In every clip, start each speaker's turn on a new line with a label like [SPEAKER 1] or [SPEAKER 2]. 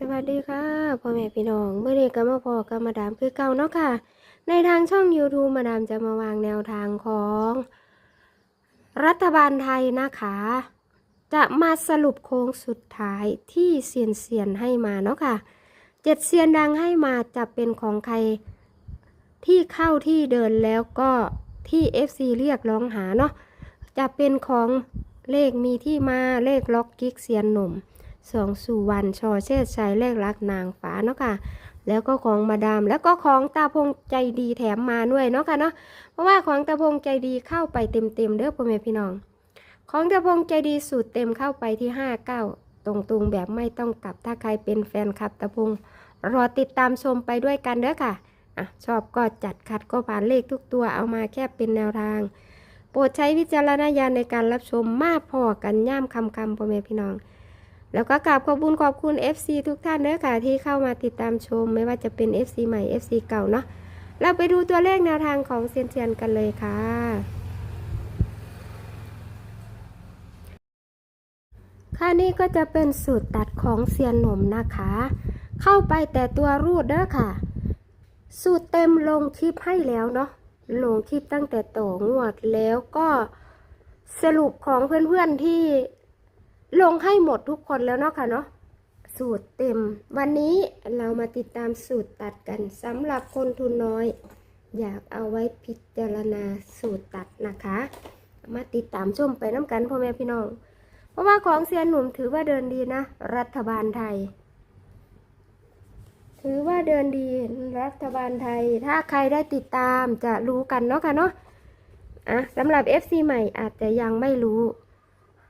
[SPEAKER 1] สวัสดีค่ะพ่อแม่พี่น้องเมื่อนี้ก็มาพอกับมาดามคือเก่าเนาะค่ะ ในทางช่อง YouTube มาดามจะมาวางแนวทางของ รัฐบาลไทยนะคะ จะมาสรุปโค้งสุดท้ายที่เซียนเซียนให้มาเนาะค่ะเจ็ดเซียนดังให้มาจะเป็นของใครที่เข้าที่เดินแล้วก็ที่ FC เรียกร้องหาเนาะจะเป็นของเลขมีที่มาเลขล็อกกิ๊กเซียนหนุ่ม สองสุวรรณชอเชษชัยเลขรักนางฟ้าเนาะค่ะ แล้วก็ของมาดาม แล้วก็ของตาพงใจดีแถมมาด้วยเนาะค่ะเนาะ เพราะว่าของตาพงใจดีเข้าไปเต็มๆเด้อพ่อแม่พี่น้อง ของตาพงใจดีสูตรเต็มเข้าไปที่ห้าเก้าตรงๆแบบไม่ต้องกลับ ถ้าใครเป็นแฟนคลับตาพงรอติดตามชมไปด้วยกันเด้อค่ะอะ ชอบก็จัดขัดก็ผ่านเลขทุกตัวเอามาแค่เป็นแนวทาง โปรดใช้วิจารณญาณในการรับชมมากพอกันย่ามคำคำพ่อแม่พี่น้อง แล้วก็กราบขอบคุณขอบคุณ FC ทุกท่านเด้อค่ะที่เข้ามาติดตามชม ไม่ว่าจะเป็น FC ใหม่ FC เก่าเนาะเราไปดูตัวเลขแนวทางของเซียนเซียนกันเลยค่ะ ค่ะนี่ก็จะเป็นสูตรตัดของเซียนหนุ่มนะคะ เข้าไปแต่ตัวรูดเด้อค่ะ สูตรเต็มลงคลิปให้แล้วเนาะลงคลิปตั้งแต่ต่องวดแล้วก็สรุปของเพื่อนๆที่ ลงให้หมดทุกคนแล้วเนาะค่ะเนาะสูตรเต็ม วันนี้เรามาติดตามสูตรตัดกันสำหรับคนทุนน้อย อยากเอาไว้พิจารณาสูตรตัดนะคะ มาติดตามชมไปน้ำกันพ่อแม่พี่น้อง เพราะว่าของเซียนหนุ่มถือว่าเดินดีนะ รัฐบาลไทย ถือว่าเดินดีรัฐบาลไทย ถ้าใครได้ติดตามจะรู้กันเนาะค่ะเนาะอะสำหรับ FC ใหม่อาจจะยังไม่รู้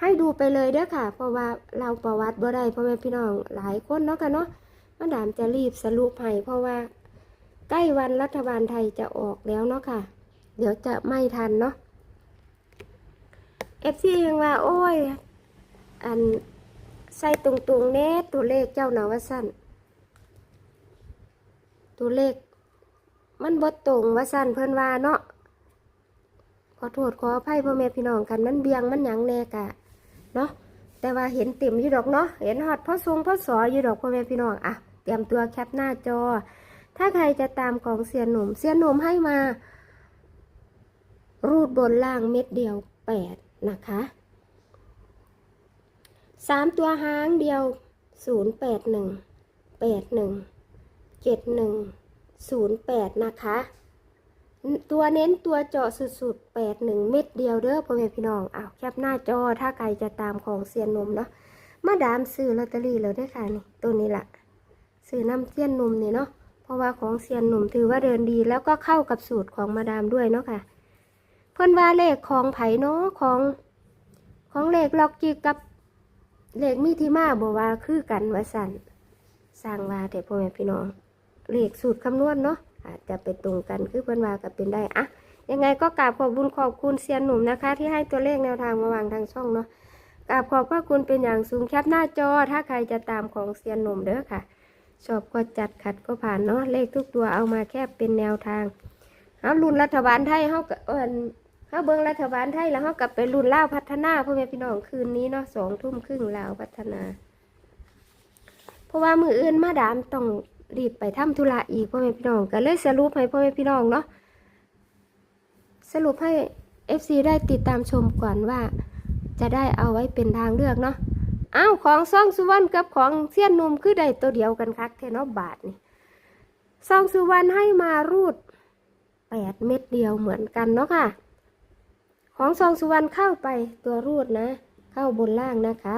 [SPEAKER 1] ให้ดูไปเลยเด้อค่ะ เพราะว่าเราประวัติบ่ได้พ่อแม่พี่น้องหลายคนเนาะค่ะเนาะมาดามจะรีบสรุปให้เพราะว่าใกล้วันรัฐบาลไทยจะออกแล้วเนาะค่ะ เดี๋ยวจะไม่ทันเนาะเอฟซียังว่า โอ้ย อันใส่ตรงๆเน็ตัวเลขเจ้าหนาวาสั้นตัวเลข มันบ่ตรงว่าสั้นเพิ่นว่าเนาะขอโทษขออภัยพ่อแม่พี่น้องกันมันเบียงมันหยังแน่กะ เนาะแต่ว่าเห็นเต็มอยู่ดอกเนาะเห็นฮอดพ่อทรงพ่อสออยู่ดอกพ่อแม่พี่น้องอะเตรียมตัวแคปหน้าจอ ถ้าใครจะตามของเสียนหนุ่มเสียนหนุ่มให้มา รูดบนล่างเม็ดเดียวแปดนะคะสามตัวหางเดียวศูนย์แปดหนึ่งแปดหนึ่งเจ็ดหนึ่งศูนย์แปดนะคะ ตัวเน้นตัวเจาะสุดๆแปดหนึ่งเม็ดเดียวเด้อพ่อแม่พี่น้องอ้าวแคปหน้าจอถ้าใครจะตามของเซียนนมเนาะมาดามซื้อลอตเตอรี่แล้วด้ค่ะนี่ตัวนี้ละซื้อน้ำเซียนนมเนี่ยเนาะเพราะว่าของเซียนนมถือว่าเดินดี แล้วก็เข้ากับสูตรของมาดามด้วยเนาะค่ะ เพิ่นว่าเลขของไผ่เนาะของของเลขล็อกจีกับเลขมีที่มาบอกว่าคือกันว่าสั่นสร้างว่าแต่พ่อแม่พี่น้องเลขสูตรคำนวณเนาะ อาจจะไปตรงกันคือเพิ่นว่ากับเป็นได้อะยังไงก็กราบขอบคุญขอบคุณเซียนหนุ่มนะคะ ที่ให้ตัวเลขแนวทางมาวางทางช่องเนาะกราบขอบพระคุณเป็นอย่างสูงแคปหน้าจอ ถ้าใครจะตามของเซียนหนุ่มเด้อค่ะชอบก็จัดขัดก็ผ่านเนาะเลขทุกตัวเอามาแค่เป็นแนวทางเอารุ่นรัฐบาลไทยเฮาก็เอิ้นเฮาเบิ่งรัฐบาลไทยแล้วเฮากลับไปรุ่นลาพัฒนาพ่อแม่พี่น้องคืนนี้เนาะสองทุ่มครึ่งลาวพัฒนา เพราะว่ามืออื่นมาดามต้อง รีบไปทำธุระอีกพ่อแม่พี่น้องก็เลยสรุปให้พ่อแม่พี่น้องเนาะสรุปให้ FC ได้ติดตามชมก่อนว่า จะได้เอาไว้เป็นทางเลือกเนาะอ้าวของซ่องสุวรรณกับของเสี้ยนนุ่มคือได้ตัวเดียวกันคักแทนาะบาทนี่ซ่องสุวรรณให้มารูดแปดเม็ดเดียวเหมือนกันเนาะค่ะ ของซองสุวรรณเข้าไปตัวรูดนะ เข้าบนล่างนะคะ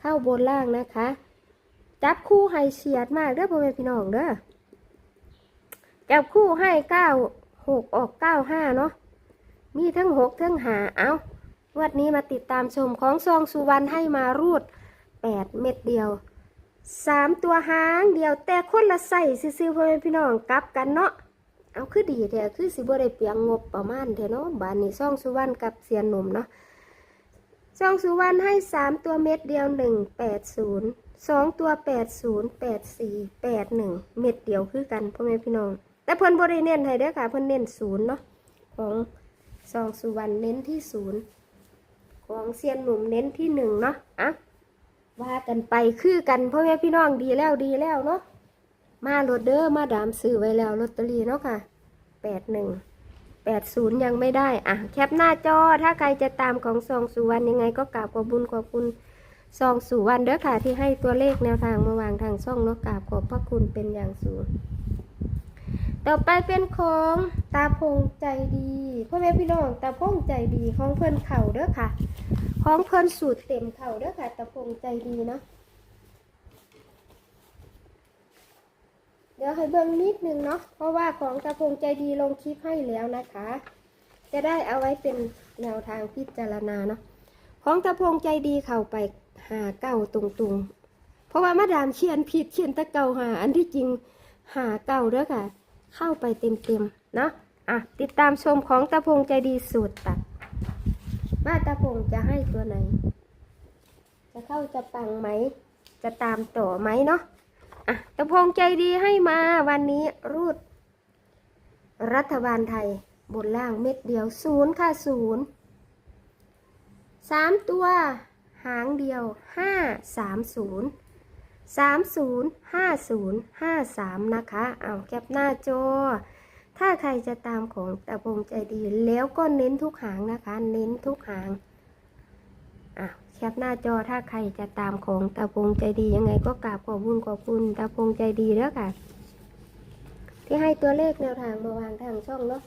[SPEAKER 1] เข้าบนล่างนะคะ จับคู่ให้เฉียดมากเด้อพ่อแม่พี่น้องเด้อจับคู่ให้เก้าหกออกเก้าห้าเนาะมีทั้งหกทั้งหาเอาวันนี้มาติดตามชมของซองสุวรรณให้มารูดแปดเม็ดเดียวสามตัวหางเดียวแต่คนละใส่ซื้อพ่อแม่พี่น้องกลับกันเนาะเอาคือดีแท้คือสิบ่ได้เปียงงบประมาณแท้เนาะบานนี้ซองสุวรรณกับเสียนหนุ่มเนาะซองสุวรรณให้สามตัวเม็ดเดียวหนึ่งแปดศูนย์ สองตัวแปดศูนย์แปดสี่แปดหนึ่งเม็ดเดียวคือกันพ่อแม่พี่น้อง แต่เพิ่นบ่ได้เน้นให้เด้อค่ะ เพิ่นเน้นศูนย์เนาะของซองสุวรรณเน้นที่ศูนย์ของเซียนหนุ่มเน้นที่หนึ่งเนาะอะว่ากันไปคือกันพ่อแม่พี่น้องดีแล้วดีแล้วเนาะมาโรดเดอร์มาดามซื้อไว้แล้วลอตเตอรี่เนาะค่ะแปดหนึ่งแปดศูนย์ยังไม่ได้อะแคปหน้าจอถ้าใครจะตามของซองสุวรรณยังไงก็กราบขอบบุญขอบคุณ ซองสุวรรณเด้อค่ะที่ให้ตัวเลขแนวทางมาวางทางช่องนาะกาบขอบพระคุณเป็นอย่างสูง ต่อไปเป็นของตาพงใจดีพ่อแม่พี่น้องตาพงใจดีของเพิ่อนเข่าเด้อค่ะ ของเพิ่อนสูตรเต็มเข่าเด้อค่ะตาพงใจดีเนาะเดี๋ยวให้เบิ่งนิดนึงเนาะเพราะว่าของตาพงใจดีลงคลิปให้แล้วนะคะ จะได้เอาไว้เป็นแนวทางพิจารณาเนาะของตาพงใจดีเข้าไป หาเก้าตรงๆ เพราะว่ามาดามเชียนผิดเชียนตะเก่าหาอันที่จริงหาเก่าเด้อค่ะ เข้าไปเต็มๆเนาะอะติดตามชมของตาพงใจดีสูตรตัดว่าตาพงจะให้ตัวไหน จะเข้าจะปังไหม จะตามต่อไหมเนาะอะตาพงใจดีให้มาวันนี้รูด รัฐบาลไทยบนล่างเม็ดเดียวศูนย์ค่ะศูนย์สามตัว หางเดียวห้าสามศูนย์สามศูนย์ห้าศูนย์ห้าสามนะคะ เอาแคปหน้าจอ ถ้าใครจะตามของตะพงใจดีแล้วก็เน้นทุกหางนะคะ เน้นทุกหางอะแคปหน้าจอถ้าใครจะตามของตะพงใจดียังไงก็กราบขอบคุณขอบคุณตะพงใจดีแล้วค่ะ ที่ให้ตัวเลขแนวทางมาวางทางช่องเนาะ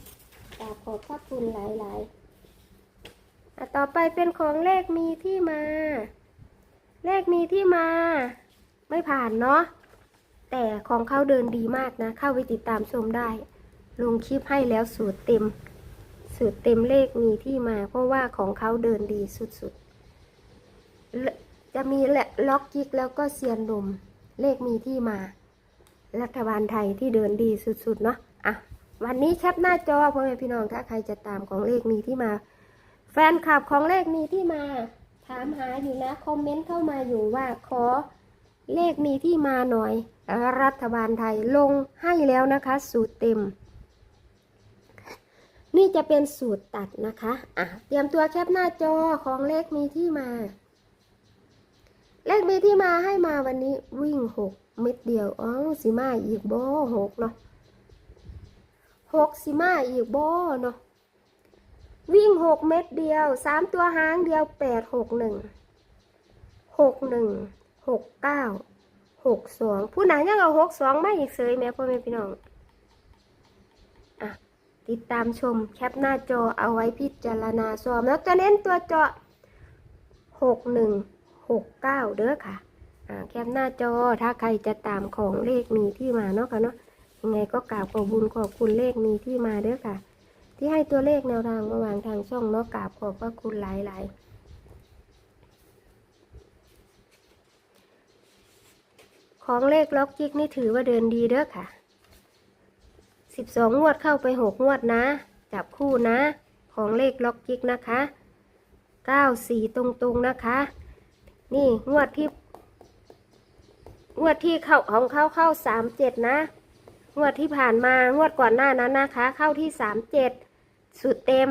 [SPEAKER 1] กราบขอบพระคุณหลาย ๆ ต่อไปเป็นของเลขมีที่มา เลขมีที่มา ไม่ผ่านเนาะ แต่ของเขาเดินดีมากนะ เข้าไปติดตามชมได้ ลงคลิปให้แล้วสูตรเต็ม สูตรเต็มเลขมีที่มา เพราะว่าของเขาเดินดีสุดๆ จะมีละล็อกกิกแล้วก็เซียนลมเลขมีที่มา รัฐบาลไทยที่เดินดีสุดๆ เนาะ อะ วันนี้แคปหน้าจอพ่อแม่พี่น้องถ้าใครจะตามของเลขมีที่มา แฟนคลับของเลขมีที่มา ถามหาอยู่นะ คอมเมนต์เข้ามาอยู่ว่าขอเลขมีที่มาหน่อย รัฐบาลไทยลงให้แล้วนะคะ สูตรเต็ม นี่จะเป็นสูตรตัดนะคะอะเตรียมตัวแคปหน้าจอของเลขมีที่มา เลขมีที่มาให้มาวันนี้วิ่งหกเม็ดเดียวอ๋อสิมาอีกโบหกเนาะหกสิมาอีกโบเนาะ วิ่งหกเม็ดเดียวสามตัวหางเดียวแปดหกหนึ่งหกหนึ่งหกเก้าหกสองผู้ไหนยังเอาหกสองไม่อีกเสยแม่พ่อแม่พี่น้องอะติดตามชมแคปหน้าจอเอาไว้พิจารณาซ้อมแล้วจะเน้นตัวเจาะหกหนึ่งหกเก้าเด้อค่ะอ่าแคปหน้าจอถ้าใครจะตามของเลขมีที่มาเนาะค่ะเนาะยังไงก็กราบขอบบุญขอบคุณเลขมีที่มาเด้อค่ะ ที่ให้ตัวเลขแนวทางมาวางทางช่องเนาะกราบขอบพระคุณหลายๆของเลขล็อกจิกนี่ถือว่าเดินดีเด้อค่ะสิบสองงวดเข้าไปหกงวดนะ จับคู่นะ ของเลขล็อกจิกนะคะเก้าสี่ตรงๆนะคะ นี่งวดที่ งวดที่เข้าของเข้าเข้าสามเจ็ดนะ งวดที่ผ่านมางวดก่อนหน้านั้นนะคะ เข้าที่ สามเจ็ดสุดเต็ม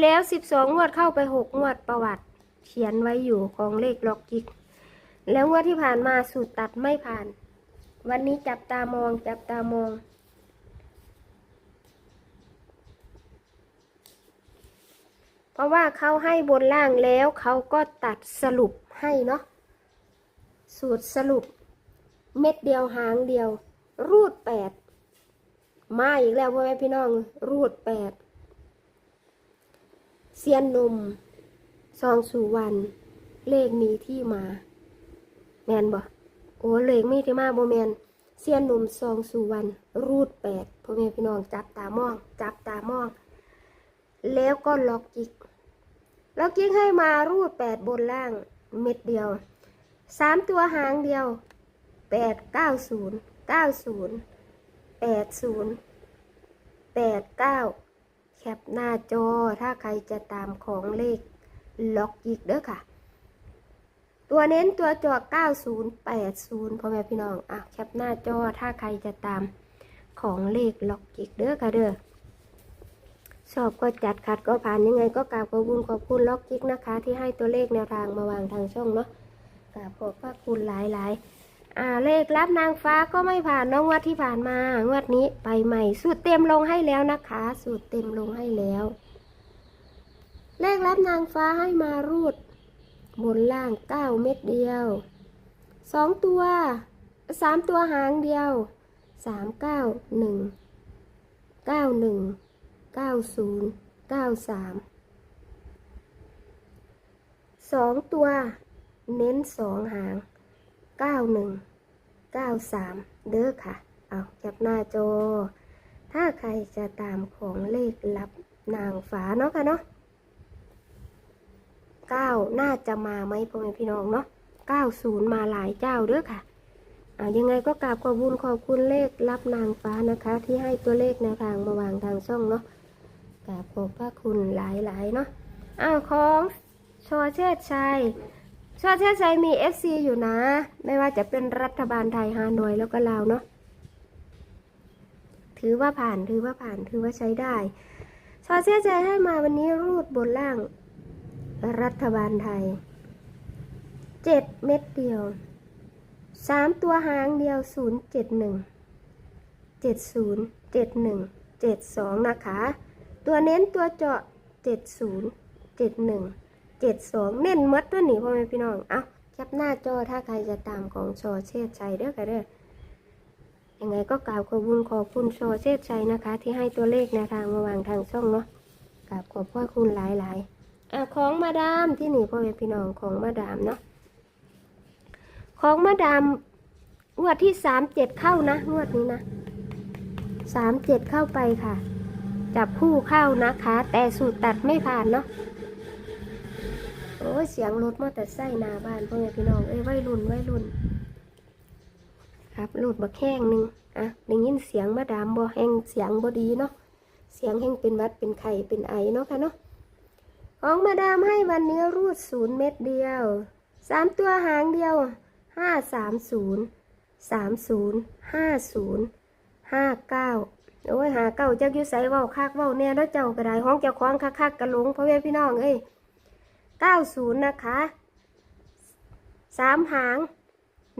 [SPEAKER 1] แล้วสิบสองงวดเข้าไปหกงวดประวัติ เขียนไว้อยู่ของเลขล็อกจิก แล้วงวดที่ผ่านมาสูตรตัดไม่ผ่าน วันนี้จับตามองจับตามอง เพราะว่าเขาให้บนล่างแล้วเขาก็ตัดสรุปให้เนาะสูตรสรุป เม็ดเดียวหางเดียว รูดแปดมาอีกแล้วพ่อแม่พี่น้อง รูดแปด เซียนนม ซองสุวรรณเลขมีที่มา แมนบ่โอ้เลขมีที่มาโบแมนเซียนนมซองสุวรรณรูดแปดพ่อแม่พี่น้องจับตามอง จับตามอง แล้วก็ล็อกจิกล็อกจิกให้มารูดแปดบนล่างเม็ดเดียวสามตัวหางเดียวแปดเก้าศูนย์เก้าศูนย์แปดศูนย์แปดเก้า แคปหน้าจอถ้าใครจะตามของเลขล็อกจิกเด้อค่ะ ตัวเน้นตัวจอ90 80พ่อแม่พี่น้องอะแคปหน้าจอถ้าใครจะตามของเลขล็อกจิกเด้อค่ะเด้อชอบก็จัดขัดก็ผ่านยังไงก็กราบขอบคุณขอบคุณล็อกจิกนะคะ ที่ให้ตัวเลขแนวทางมาวางทางช่องเนาะกราบขอบพระคุณหลายหลายๆ อ่าเลขรับนางฟ้าก็ไม่ผ่านน้องงวดที่ผ่านมางวดนี้ไปใหม่สูตรเต็มลงให้แล้วนะคะ สูตรเต็มลงให้แล้ว เลขรับนางฟ้าให้มารูดบนล่างเก้าเม็ดเดียวสองตัวสามตัวหางเดียวสามเก้าหนึ่งเก้าหนึ่งเก้าศูนย์เก้าสามสองตัว เน้นสองหาง เก้าหนึ่งเก้าสามเด้อค่ะ เอาจับหน้าจอ ถ้าใครจะตามของเลขลับนางฟ้าเนาะค่ะเนาะเก้าน่าจะมาไหมพ่อแม่พี่น้องเนาะเก้าศูนย์มาหลายเจ้าเด้อค่ะอ่ายังไงก็กราบขอบคุญขอบคุณเลขรับนางฟ้านะคะ ที่ให้ตัวเลขแนวทางมาวางทางช่องเนาะกราบขอบพระคุณหลายๆเนาะอ้าวของชอเชษชัย ชอเชษชัยมี FC อยู่นะ ไม่ว่าจะเป็นรัฐบาลไทยฮานอยแล้วก็ลาวเนาะถือว่าผ่านถือว่าผ่านถือว่าใช้ได้ชอเชษชัยให้มาวันนี้รูดบนล่าง รัฐบาลไทยเจ็ดเม็ดเดียวสามตัวหางเดียวศูนย์เจ็ดหนึ่งเจ็ดศูนย์เจ็ดหนึ่งเจ็ดสองนะคะ ตัวเน้นตัวเจาะเจ็ดศูนย์เจ็ดหนึ่ง เจ็ดสองเน้นมัดตัวหนีพ่อแม่พี่น้องเอาแคปหน้าจอถ้าใครจะตามของชเชษชัยเด้อค่ะเด้อยังไงก็กล่าวขอบคุณขอบคุณชเชษชัยนะคะ ที่ให้ตัวเลขแนวทางมาวางทางช่องเนาะกราบขอบพระคุณหลายๆอะของมาดามที่หนีพ่อแม่พี่น้องของมาดามเนาะของมาดามงวดที่สามเจ็ดเข้านะงวดนี้นะสามเจ็ดเข้าไปค่ะ จับคู่เข้านะคะ แต่สูตรตัดไม่ผ่านเนาะ อ้ยเสียงรถมอเตอร์ไซค์หน้าบ้านพ่อแม่พี่น้องเอ้ยวัยรุ่นวัยรุ่น ครับรูดบักแข้งหนึ่งอะได้ยินเสียงมาดามบ่แห้งเสียงบ่ดีเนาะเสียงแห้งเป็นวัดเป็นไข้เป็นไอเนาะค่ะเนาะของมาดามให้วันนี้รูดศูนย์เม็ดเดียวสามตัวหางเดียวห้าสามศูนย์สามศูนย์ห้าศูนย์ห้าเก้าโอ้ยหาเก้าเจ้าอยู่ใส่ว่าคักเว่าเนี่ยแล้วเจ้าก็ไดห้องเจ้าของคักคักกระหลงพ่อแม่พี่น้องเอ้ย เก้าศูนย์นะคะสามหาง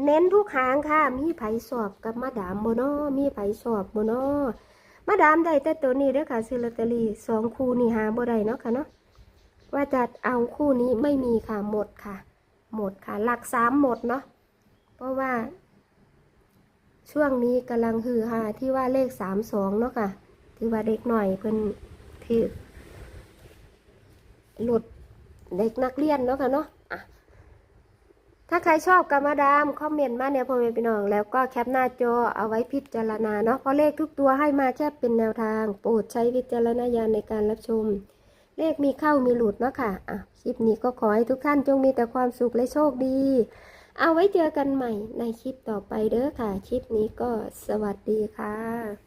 [SPEAKER 1] เน้นทุกหางค่ะ มีไผสอบกับมาดามโมโนมีไผสอบโมโนมาดามได้แต่ตัวนี้เด้อค่ะซื้อลอตเตอรี่สองคู่นี่หาบ่ได้เนาะค่ะเนาะว่าจะเอาคู่นี้ไม่มีค่ะหมดค่ะ หมดค่ะ หลักสามหมดเนาะเพราะว่า ช่วงนี้กำลังฮือฮาที่ว่าเลขสามสองเนาะค่ะที่ว่าเด็กหน่อยเพิ่นที่หลุด เด็กนักเรียนเนาะค่ะเนาะถ้าใครชอบกรรมาดาม คอมเมนต์มาเนี่ยพ่อแม่พี่น้อง แล้วก็แคปหน้าจอเอาไว้พิจารณาเนาะเพราะเลขทุกตัวให้มาแค่เป็นแนวทาง โปรดใช้วิจารณญาณในการรับชม เลขมีเข้ามีหลุดเนาะค่ะอะคลิปนี้ก็ขอให้ทุกท่านจงมีแต่ความสุขและโชคดี เอาไว้เจอกันใหม่ในคลิปต่อไปเด้อค่ะ คลิปนี้ก็สวัสดีค่ะ